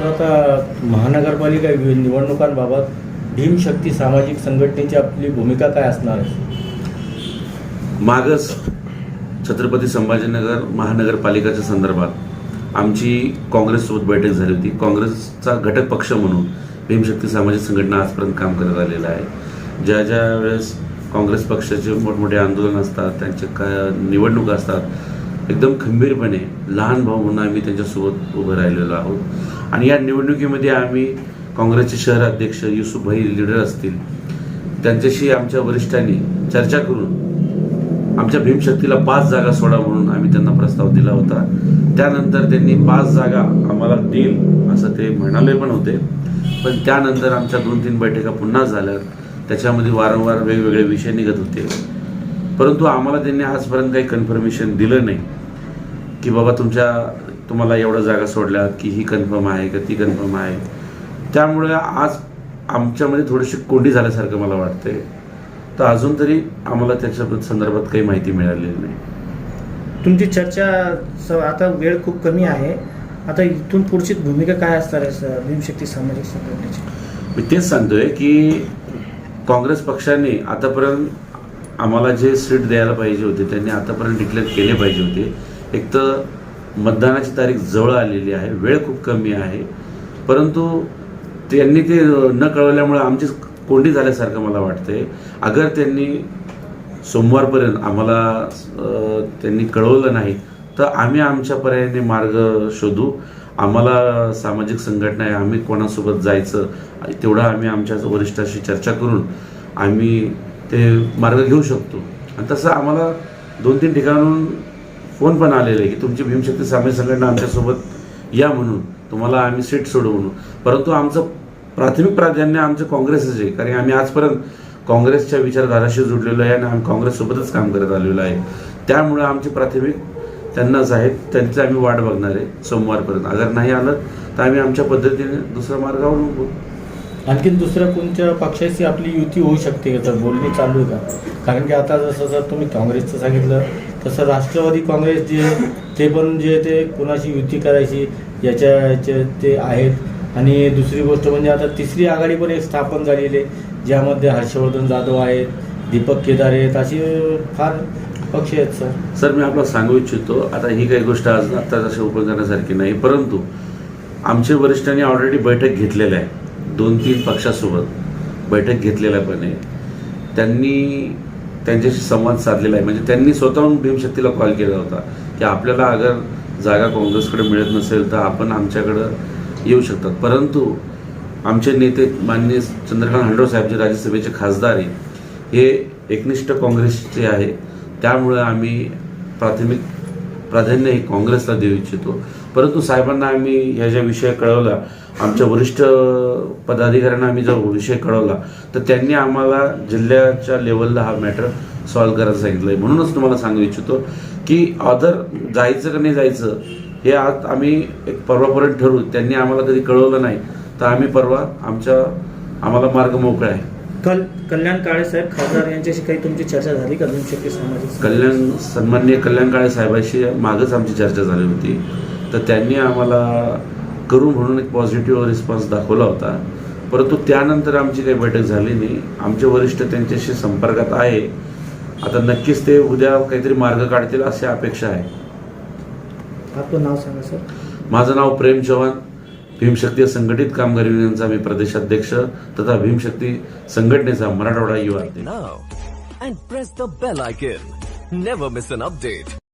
तर आता महानगरपालिका निवडणुकांबाबत भीमशक्ती सामाजिक संघटनेची आपली भूमिका काय असणार आहे? मागच छत्रपती संभाजीनगर महानगरपालिकेच्या संदर्भात आमची काँग्रेससोबत बैठक झाली होती. काँग्रेसचा घटक पक्ष म्हणून भीमशक्ती सामाजिक संघटना आजपर्यंत काम करत आलेलं आहे. ज्या ज्या वेळेस काँग्रेस पक्षाचे मोठमोठे आंदोलन असतात त्यांचे का निवडणुका असतात एकदम खंबीरपणे लहान भाऊ म्हणून आम्ही त्यांच्यासोबत उभं राहिलेलो आहोत. आणि या निवडणुकीमध्ये आम्ही काँग्रेसचे शहर अध्यक्ष युसुफ भाई लीडर असतील त्यांच्याशी आमच्या वरिष्ठांनी चर्चा करून आमच्या भीमशक्तीला पाच जागा सोडा म्हणून आम्ही त्यांना प्रस्ताव दिला होता. त्यानंतर त्यांनी पाच जागा आम्हाला देईल असं ते म्हणाले पण होते. पण त्यानंतर आमच्या दोन तीन बैठका पुन्हा झाल्या. त्याच्यामध्ये वारंवार वेगवेगळे विषय निघत होते. परंतु आम्हाला त्यांनी आजपर्यंत काही कन्फर्मेशन दिलं नाही. की बाबा तुमच्या तुम्हाला एवढ्या जागा सोडल्या की ही कन्फर्म आहे का ती कन्फर्म आहे. त्यामुळे आज आमच्यामध्ये थोडीशी कोंडी झाल्यासारखं मला वाटतंय. तर अजून तरी आम्हाला त्याच्या संदर्भात काही माहिती मिळालेली नाही. तुमची चर्चा आता वेळ खूप कमी आहे. आता इथून पुढची भूमिका काय असणार आहे भीमशक्ती सामाजिक संघटनेची. मी तेच सांगतोय की काँग्रेस पक्षाने आतापर्यंत आम्हाला जे सीट द्यायला पाहिजे होते त्यांनी आतापर्यंत डिक्लेअर केले पाहिजे होते. एक तर मतदानाची तारीख जवळ आलेली आहे वेळ खूप कमी आहे. परंतु त्यांनी ते न कळवल्यामुळे आमची कोंडी झाल्यासारखं मला वाटतंय. अगर त्यांनी सोमवारपर्यंत आम्हाला त्यांनी कळवलं नाही तर आम्ही आमच्या पर्यायाने मार्ग शोधू. आम्हाला सामाजिक संघटना आहे आम्ही कोणासोबत जायचं तेवढं आम्ही आमच्या वरिष्ठाशी चर्चा करून आम्ही ते मार्ग घेऊ शकतो. आणि तसं आम्हाला दोन तीन ठिकाणून फोन पण आलेले आहे की तुमची भीमशक्ती सामाजिक संघटना आमच्यासोबत या म्हणून. तुम्हाला आम्ही सीट सोडू म्हणून. परंतु आमचं प्राथमिक प्राधान्य आमचं काँग्रेसच आहे. कारण आम्ही आजपर्यंत काँग्रेसच्या विचारधाराशी जुडलेलो आहे आणि आम्ही काँग्रेससोबतच काम करत आलेलो आहे. त्यामुळे आमची प्राथमिक त्यांनाच आहे. त्यांची आम्ही वाट बघणार आहे सोमवारपर्यंत. अगर नाही आलं तर आम्ही आमच्या पद्धतीने दुसऱ्या मार्गावर आणखीन दुसऱ्या कोणत्या पक्षाशी आपली युती होऊ शकते का तर बोलणी चालू आहे का? कारण की आता जसं जर तुम्ही काँग्रेसचं सांगितलं तसं राष्ट्रवादी काँग्रेस जे ते पण जे ते कोणाशी युती करायची याच्या याचे ते आहेत. आणि दुसरी गोष्ट म्हणजे आता तिसरी आघाडी पण एक स्थापन झालेली आहे ज्यामध्ये हर्षवर्धन जाधव आहेत दीपक केदार आहेत असे फार पक्ष आहेत सर. सर मी आपल्याला सांगू इच्छितो आता ही काही गोष्ट आज आत्ता जसे ओपन करण्यासारखी नाही परंतु आमच्या वरिष्ठांनी ऑलरेडी बैठक घेतलेल्या आहे. दोन तीन पक्षासोबत बैठक घेतलेल्या पण आहे त्यांनी त्यांच्याशी संवाद साधलेला आहे. म्हणजे त्यांनी स्वतःहून भीमशक्तीला कॉल केला होता की आपल्याला अगर जागा काँग्रेसकडे मिळत नसेल तर आपण आमच्याकडं येऊ शकतात. परंतु आमचे नेते माननीय चंद्रकांत हंडो साहेब जे राज्यसभेचे खासदार आहे हे एकनिष्ठ काँग्रेसचे आहे. त्यामुळं आम्ही प्राथमिक प्राधान्य हे काँग्रेसला देऊ इच्छितो. परंतु साहेबांना आम्ही ह्या ज्या विषय कळवला आमच्या वरिष्ठ पदाधिकाऱ्यांना आम्ही जो विषय कळवला तर त्यांनी आम्हाला जिल्ह्याच्या लेवलला हा मॅटर सॉल्व्ह करायला सांगितलं आहे म्हणूनच तुम्हाला सांगू इच्छितो की अदर जायचं का नाही जायचं हे आज आम्ही एक परवापर्यंत ठरवू. त्यांनी आम्हाला कधी कळवलं नाही तर आम्ही परवा आमच्या आम्हाला मार्ग मोकळा आहे. कल कल्याण काळे साहेब खासदार यांच्याशी काही तुमची चर्चा झाली का? भीमशक्ती सामाजिक? कल्याण सन्माननीय कल्याण काळे साहेबांशी मागच आमची चर्चा झाली होती. तर त्यांनी आम्हाला करू म्हणून एक पॉझिटिव्ह रिस्पॉन्स दाखवला होता. परंतु त्यानंतर आमची काही बैठक झाली नाही. आमचे वरिष्ठ त्यांच्याशी संपर्कात आहे. आता नक्कीच ते उद्या काहीतरी मार्ग काढतील अशी अपेक्षा आहे. आपलं नाव सांगा सर. माझं नाव प्रेम चव्हाण. भीमशक्ती संघटित कामगार युनियनचा मी प्रदेशाध्यक्ष तथा भीमशक्ती संघटनेचा मराठवाडा युवा and press the bell icon. Never miss an update.